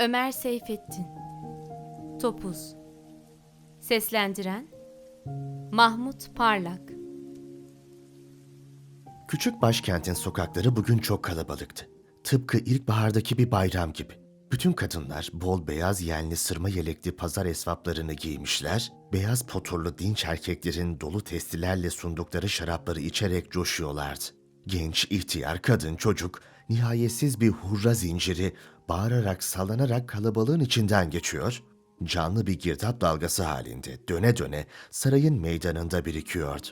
Ömer Seyfettin Topuz Seslendiren Mahmut Parlak Küçük başkentin sokakları bugün çok kalabalıktı. Tıpkı ilkbahardaki bir bayram gibi. Bütün kadınlar bol beyaz yenli sırma yelekli pazar esvaplarını giymişler, beyaz poturlu dinç erkeklerin dolu testilerle sundukları şarapları içerek coşuyorlardı. Genç, ihtiyar, kadın, çocuk, nihayetsiz bir hurra zinciri bağırarak sallanarak kalabalığın içinden geçiyor, canlı bir girdap dalgası halinde döne döne sarayın meydanında birikiyordu.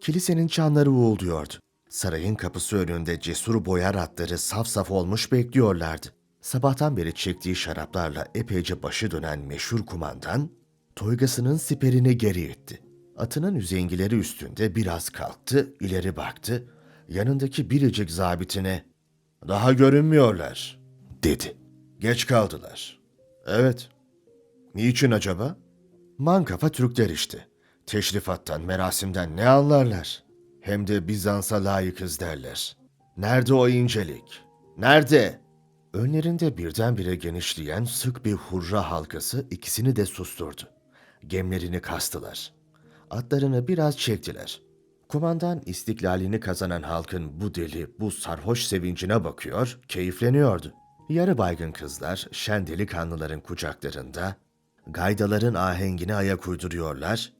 Kilisenin çanları uğulduyordu. Sarayın kapısı önünde cesur boyar atları saf saf olmuş bekliyorlardı. Sabahtan beri çektiği şaraplarla epeyce başı dönen meşhur kumandan, toygasının siperini geri itti. Atının üzengileri üstünde biraz kalktı, ileri baktı. Yanındaki biricik zabitine, ''Daha görünmüyorlar.'' dedi. ''Geç kaldılar.'' ''Evet.'' ''Niçin acaba?'' Mankafa Türkler işte. Teşrifattan, merasimden ne anlarlar? Hem de Bizans'a layıkız derler. Nerede o incelik? Nerede? Önlerinde birdenbire genişleyen sık bir hurra halkası ikisini de susturdu. Gemlerini kastılar. Atlarını biraz çektiler. Kumandan istiklalini kazanan halkın bu deli, bu sarhoş sevincine bakıyor, keyifleniyordu. Yarı baygın kızlar, şen delikanlıların kucaklarında, gaydaların ahengine ayak uyduruyorlar,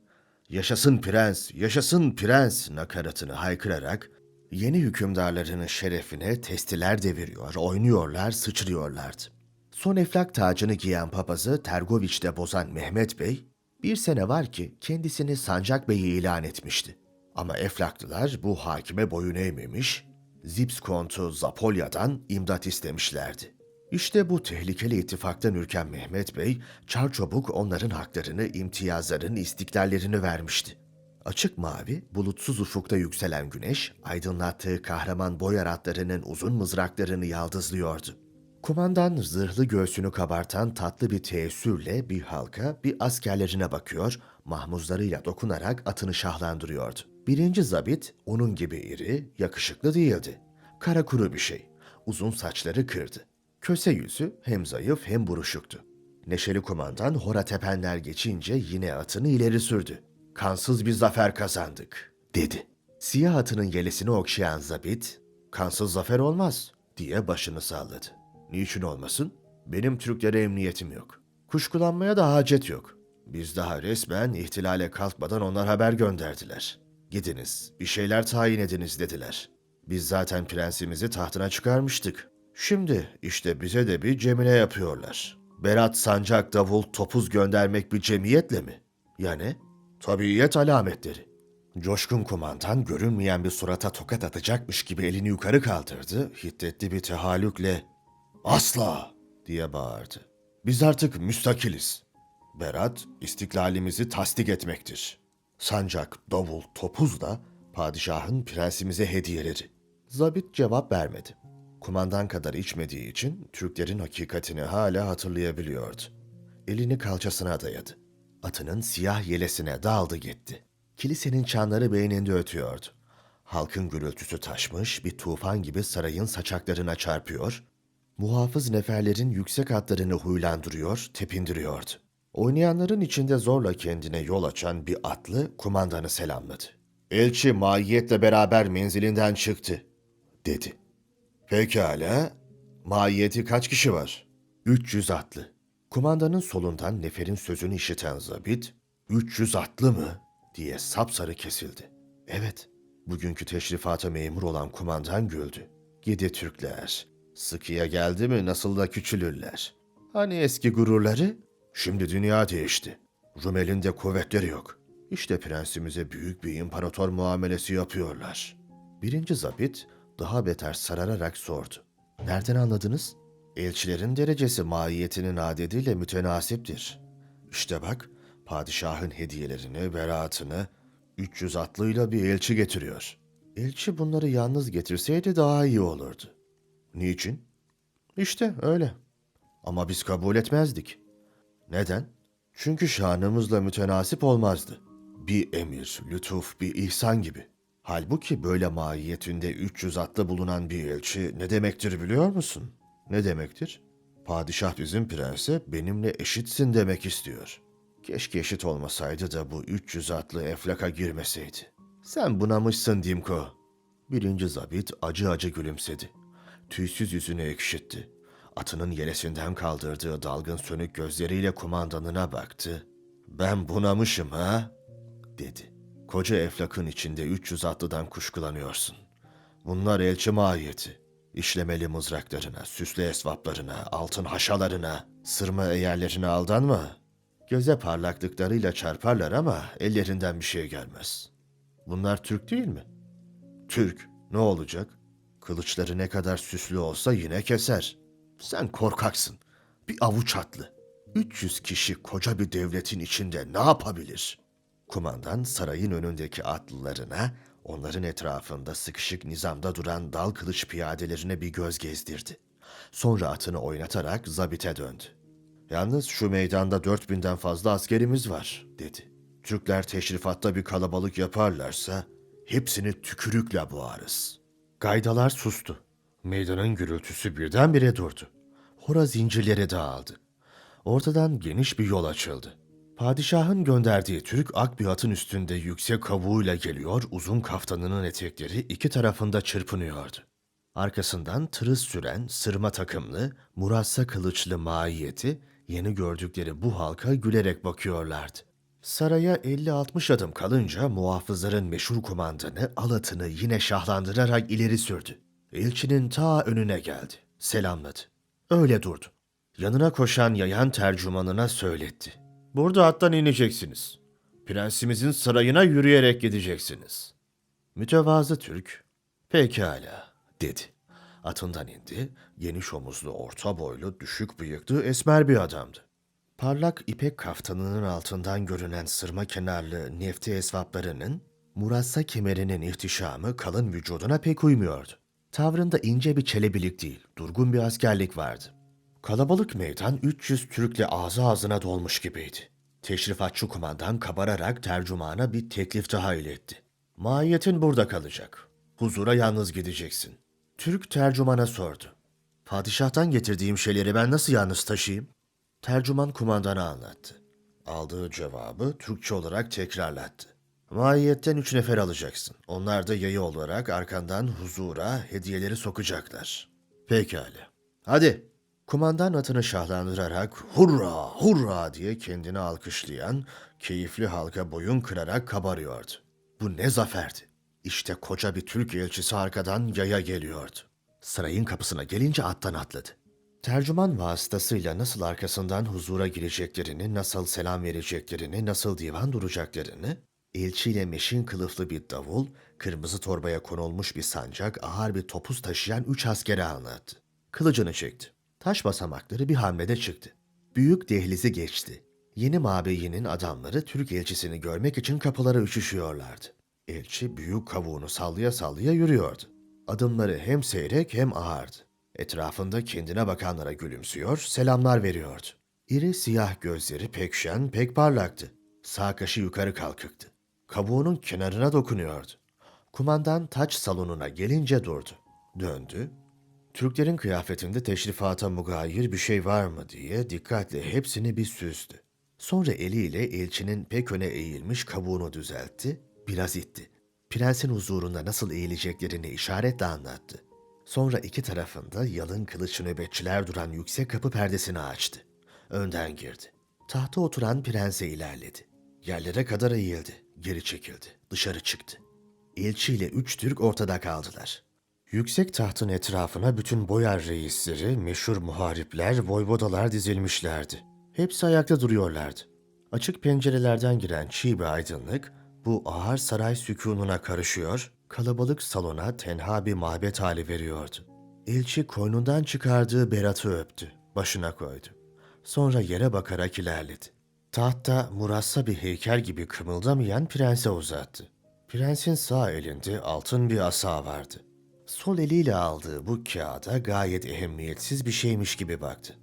yaşasın prens, yaşasın prens nakaratını haykırarak, yeni hükümdarlarının şerefine testiler deviriyor, oynuyorlar, sıçrıyorlardı. Son eflak tacını giyen papazı Tergoviç'te bozan Mehmet Bey, bir sene var ki kendisini Sancak Bey'i ilan etmişti. Ama Eflaklılar bu hakime boyun eğmemiş, Zips kontu Zapolya'dan imdat istemişlerdi. İşte bu tehlikeli ittifaktan ürken Mehmet Bey, çarçabuk onların haklarını, imtiyazların, istiklallerini vermişti. Açık mavi, bulutsuz ufukta yükselen güneş, aydınlattığı kahraman boyar atlarının uzun mızraklarını yaldızlıyordu. Kumandan zırhlı göğsünü kabartan tatlı bir teessürle bir halka, bir askerlerine bakıyor, mahmuzlarıyla dokunarak atını şahlandırıyordu. Birinci zabit onun gibi iri, yakışıklı değildi. Kara kuru bir şey. Uzun saçları kırdı. Köse yüzü hem zayıf hem buruşuktu. Neşeli kumandan hora tepenler geçince yine atını ileri sürdü. Kansız bir zafer kazandık, dedi. Siyah atının yelesini okşayan zabit, kansız zafer olmaz, diye başını salladı. Niçin olmasın? Benim Türklere emniyetim yok. Kuşkulanmaya da hacet yok. Biz daha resmen ihtilale kalkmadan onlar haber gönderdiler. Gidiniz, bir şeyler tayin ediniz dediler. Biz zaten prensimizi tahtına çıkarmıştık. Şimdi işte bize de bir cemile yapıyorlar. Berat sancak davul topuz göndermek bir cemiyetle mi? Yani tabiiyet alametleri. Coşkun kumandan görünmeyen bir surata tokat atacakmış gibi elini yukarı kaldırdı, hiddetli bir tehallükle ''Asla!'' diye bağırdı. ''Biz artık müstakiliz. Berat, istiklalimizi tasdik etmektir. Sancak, davul, topuz da padişahın prensimize hediyeleri.'' Zabit cevap vermedi. Kumandan kadar içmediği için Türklerin hakikatini hala hatırlayabiliyordu. Elini kalçasına dayadı. Atının siyah yelesine daldı gitti. Kilisenin çanları beyninde ötüyordu. Halkın gürültüsü taşmış, bir tufan gibi sarayın saçaklarına çarpıyor, muhafız neferlerin yüksek hatlarını huylandırıyor, tepindiriyordu. Oynayanların içinde zorla kendine yol açan bir atlı kumandanı selamladı. Elçi maiyetle beraber menzilinden çıktı, dedi. Pekala. Maiyeti kaç kişi var? 300 atlı. Kumandanın solundan neferin sözünü işiten zabit, 300 atlı mı? diye sapsarı kesildi. Evet, bugünkü teşrifata memur olan kumandan güldü. Gidi Türkler, sıkıya geldi mi nasıl da küçülürler. Hani eski gururları? Şimdi dünya değişti. Rumel'in de kuvvetleri yok. İşte prensimize büyük bir imparator muamelesi yapıyorlar. Birinci zabit daha beter sarararak sordu. Nereden anladınız? Elçilerin derecesi mahiyetinin adediyle mütenasiptir. İşte bak, padişahın hediyelerini, beraatını 300 atlıyla bir elçi getiriyor. Elçi bunları yalnız getirseydi daha iyi olurdu. Niçin? İşte öyle. Ama biz kabul etmezdik. Neden? Çünkü şanımızla mütenasip olmazdı. Bir emir, lütuf, bir ihsan gibi. Halbuki böyle mahiyetinde 300 atlı bulunan bir elçi ne demektir biliyor musun? Ne demektir? Padişah bizim prense benimle eşitsin demek istiyor. Keşke eşit olmasaydı da bu 300 atlı eflaka girmeseydi. Sen bunamışsın Dimko. Birinci zabit acı acı gülümsedi. Tüysüz yüzünü ekşitti. Atının yelesinden kaldırdığı dalgın sönük gözleriyle kumandanına baktı. Ben bunamışım ha? dedi. Koca eflakın içinde 300 atlıdan kuşkulanıyorsun. Bunlar elçi mahiyeti. İşlemeli mızraklarına, süslü esvaplarına, altın haşalarına, sırma eğerlerine aldanma. Göze parlaklıklarıyla çarparlar ama ellerinden bir şey gelmez. Bunlar Türk değil mi? Türk. Ne olacak? Kılıçları ne kadar süslü olsa yine keser. Sen korkaksın. Bir avuç atlı. 300 kişi koca bir devletin içinde ne yapabilir? Kumandan sarayın önündeki atlılarına, onların etrafında sıkışık nizamda duran dal kılıç piyadelerine bir göz gezdirdi. Sonra atını oynatarak zabite döndü. Yalnız şu meydanda 4000'den fazla askerimiz var, dedi. Türkler teşrifatta bir kalabalık yaparlarsa hepsini tükürükle boğarız. Gaydalar sustu. Meydanın gürültüsü birdenbire durdu. Hora zincirleri dağıldı. Ortadan geniş bir yol açıldı. Padişahın gönderdiği Türk ak bir atın üstünde yüksek kavuğuyla geliyor, uzun kaftanının etekleri iki tarafında çırpınıyordu. Arkasından tırız süren, sırma takımlı, murassa kılıçlı maiyeti, yeni gördükleri bu halka gülerek bakıyorlardı. Saraya 50-60 adım kalınca muhafızların meşhur kumandanı alatını yine şahlandırarak ileri sürdü. Elçinin ta önüne geldi. Selamladı. Öyle durdu. Yanına koşan yayan tercümanına söyletti. Burada attan ineceksiniz. Prensimizin sarayına yürüyerek gideceksiniz. Mütevazı Türk, pekala dedi. Atından indi, geniş omuzlu, orta boylu, düşük bıyıklı, esmer bir adamdı. Parlak ipek kaftanının altından görünen sırma kenarlı nefti esvaplarının, murassa kemerinin ihtişamı kalın vücuduna pek uymuyordu. Tavrında ince bir çelebilik değil, durgun bir askerlik vardı. Kalabalık meydan 300 Türk'le ağzı ağzına dolmuş gibiydi. Teşrifatçı kumandan kabararak tercümana bir teklif daha iletti. Mahiyetin burada kalacak. Huzura yalnız gideceksin. Türk tercümana sordu. Padişahtan getirdiğim şeyleri ben nasıl yalnız taşıyayım? Tercüman kumandana anlattı. Aldığı cevabı Türkçe olarak tekrarlattı. Mahiyetten üç nefer alacaksın. Onlar da yayı olarak arkandan huzura hediyeleri sokacaklar. Pekala. Hadi. Kumandan atını şahlandırarak hurra hurra diye kendini alkışlayan, keyifli halka boyun kırarak kabarıyordu. Bu ne zaferdi. İşte koca bir Türk elçisi arkadan yaya geliyordu. Sarayın kapısına gelince attan atladı. Tercüman vasıtasıyla nasıl arkasından huzura gireceklerini, nasıl selam vereceklerini, nasıl divan duracaklarını, elçiyle meşin kılıflı bir davul, kırmızı torbaya konulmuş bir sancak, ağır bir topuz taşıyan üç askere anlattı. Kılıcını çekti. Taş basamakları bir hamlede çıktı. Büyük dehlizi geçti. Yeni mabeyinin adamları Türk elçisini görmek için kapılara üşüşüyorlardı. Elçi büyük kavuğunu sallaya sallaya yürüyordu. Adımları hem seyrek hem ağırdı. Etrafında kendine bakanlara gülümsüyor, selamlar veriyordu. İri siyah gözleri pek şen, pek parlaktı. Sağ kaşı yukarı kalkıktı. Kabuğunun kenarına dokunuyordu. Kumandan taç salonuna gelince durdu. Döndü. Türklerin kıyafetinde teşrifata mugayir bir şey var mı diye dikkatle hepsini bir süzdü. Sonra eliyle elçinin pek öne eğilmiş kabuğunu düzeltti, biraz itti. Prensin huzurunda nasıl eğileceklerini işaretle anlattı. Sonra iki tarafında yalın kılıçlı nöbetçiler duran yüksek kapı perdesini açtı. Önden girdi. Tahta oturan prense ilerledi. Yerlere kadar eğildi. Geri çekildi. Dışarı çıktı. Elçiyle üç Türk ortada kaldılar. Yüksek tahtın etrafına bütün boyar reisleri, meşhur muharipler, voyvodalar dizilmişlerdi. Hepsi ayakta duruyorlardı. Açık pencerelerden giren çiğ bir aydınlık, bu ağır saray sükununa karışıyor, kalabalık salona tenha bir mabet hali veriyordu. Elçi koynundan çıkardığı beratı öptü, başına koydu. Sonra yere bakarak ilerledi. Tahtta murassa bir heykel gibi kımıldamayan prense uzattı. Prensin sağ elinde altın bir asa vardı. Sol eliyle aldığı bu kağıda gayet ehemmiyetsiz bir şeymiş gibi baktı.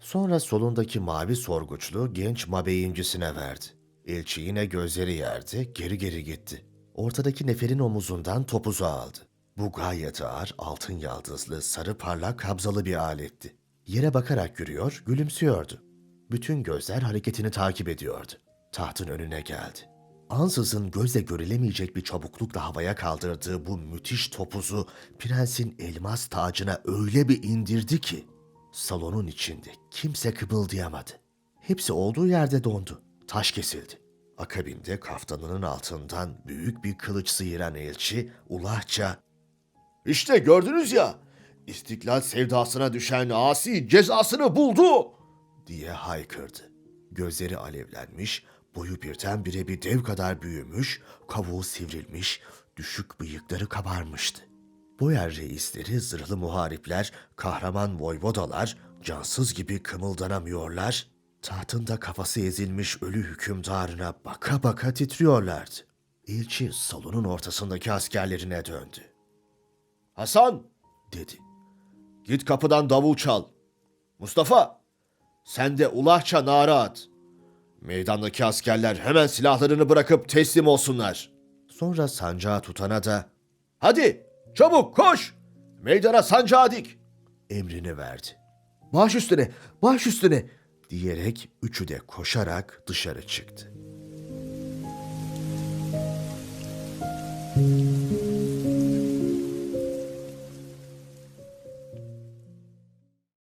Sonra solundaki mavi sorguçlu genç mabeyincisine verdi. Elçi yine gözleri yerde geri geri gitti. Ortadaki neferin omuzundan topuzu aldı. Bu gayet ağır altın yaldızlı sarı parlak kabzalı bir aletti. Yere bakarak yürüyor, gülümsüyordu. Bütün gözler hareketini takip ediyordu. Tahtın önüne geldi. Ansızın gözle görülemeyecek bir çabuklukla havaya kaldırdığı bu müthiş topuzu prensin elmas tacına öyle bir indirdi ki salonun içinde kimse kıpıldayamadı. Hepsi olduğu yerde dondu. Taş kesildi. Akabinde kaftanının altından büyük bir kılıç sıyıran elçi ulahça işte gördünüz ya, istiklal sevdasına düşen asi cezasını buldu diye haykırdı. Gözleri alevlenmiş, boyu birdenbire bir dev kadar büyümüş, kavuğu sivrilmiş, düşük bıyıkları kabarmıştı. Boyer reisleri, zırhlı muharipler, kahraman voyvodalar cansız gibi kımıldanamıyorlar, tahtında kafası ezilmiş ölü hükümdarına baka baka titriyorlardı. Elçi salonun ortasındaki askerlerine döndü. Hasan, dedi. Git kapıdan davul çal. Mustafa, sen de ulahça nara at. Meydandaki askerler hemen silahlarını bırakıp teslim olsunlar. Sonra sancağı tutana da, hadi çabuk koş, meydana sancağı dik emrini verdi. Baş üstüne, baş üstüne diyerek üçü de koşarak dışarı çıktı.